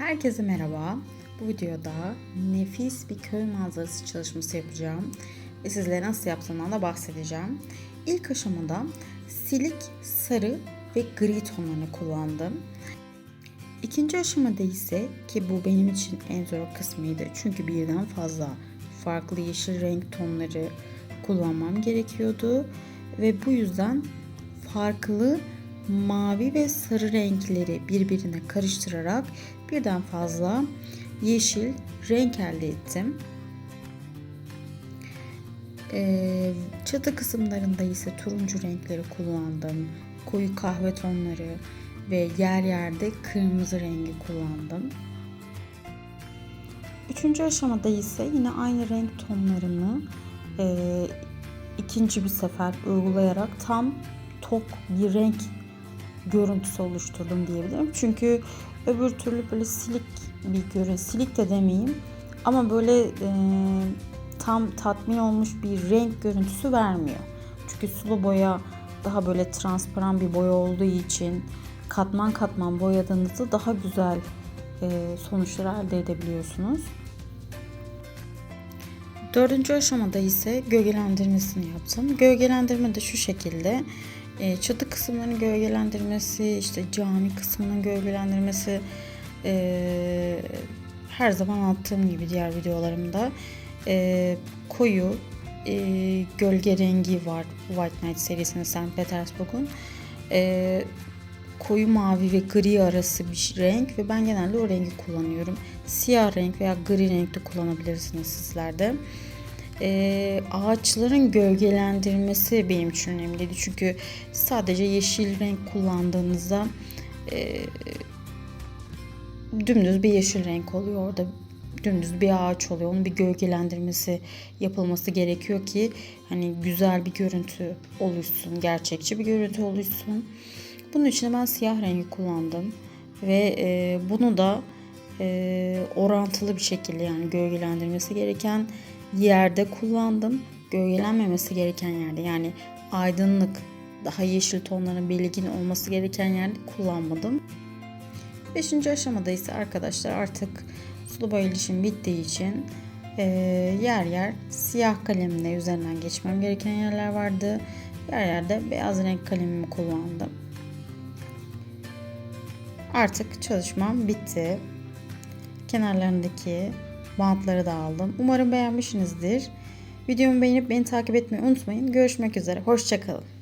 Herkese merhaba. Bu videoda nefis bir köy manzarası çalışması yapacağım. Ve sizlere nasıl yaptığımdan da bahsedeceğim. İlk aşamada silik, sarı ve gri tonlarını kullandım. İkinci aşamada ise ki bu benim için en zor kısmıydı. Çünkü birden fazla farklı yeşil renk tonları kullanmam gerekiyordu. Ve bu yüzden farklı mavi ve sarı renkleri birbirine karıştırarak birden fazla yeşil renk elde ettim. Ee, çatı kısımlarında ise turuncu renkleri kullandım. Koyu kahve tonları ve yer yerde kırmızı rengi kullandım. Üçüncü aşamada ise yine aynı renk tonlarını e, ikinci bir sefer uygulayarak tam tok bir renk görüntüsü oluşturdum diyebilirim. Çünkü öbür türlü böyle silik bir görüntü, silik de demeyeyim ama böyle e, tam tatmin olmuş bir renk görüntüsü vermiyor. Çünkü sulu boya daha böyle transparan bir boya olduğu için katman katman boyadığınızda daha güzel e, sonuçlar elde edebiliyorsunuz. Dördüncü aşamada ise gölgelendirmesini yaptım. Gölgelendirme de şu şekilde. E, çatı kısımlarının gölgelendirmesi, işte cami kısmının gölgelendirmesi e, her zaman anlattığım gibi diğer videolarımda e, koyu e, gölge rengi var White Night serisinin St. Petersburg'un. E, koyu mavi ve gri arası bir renk ve ben genelde o rengi kullanıyorum. Siyah renk veya gri renkte kullanabilirsiniz sizler de. Ee, ağaçların gölgelendirmesi benim için önemliydi. Çünkü sadece yeşil renk kullandığınızda e, dümdüz bir yeşil renk oluyor. Orada dümdüz bir ağaç oluyor. Onun bir gölgelendirmesi yapılması gerekiyor ki hani güzel bir görüntü oluşsun, gerçekçi bir görüntü oluşsun. Bunun için ben siyah rengi kullandım ve e, bunu da e, orantılı bir şekilde yani gölgelendirmesi gereken yerde kullandım. Gölgelenmemesi gereken yerde yani aydınlık daha yeşil tonların belirgin olması gereken yerde kullanmadım. Beşinci aşamada ise arkadaşlar artık sulu boya işim bittiği için e, yer yer siyah kalemle üzerinden geçmem gereken yerler vardı. Yer yerde beyaz renk kalemimi kullandım. Artık çalışmam bitti. Kenarlarındaki bantları da aldım. Umarım beğenmişsinizdir. Videomu beğenip beni takip etmeyi unutmayın. Görüşmek üzere. Hoşçakalın.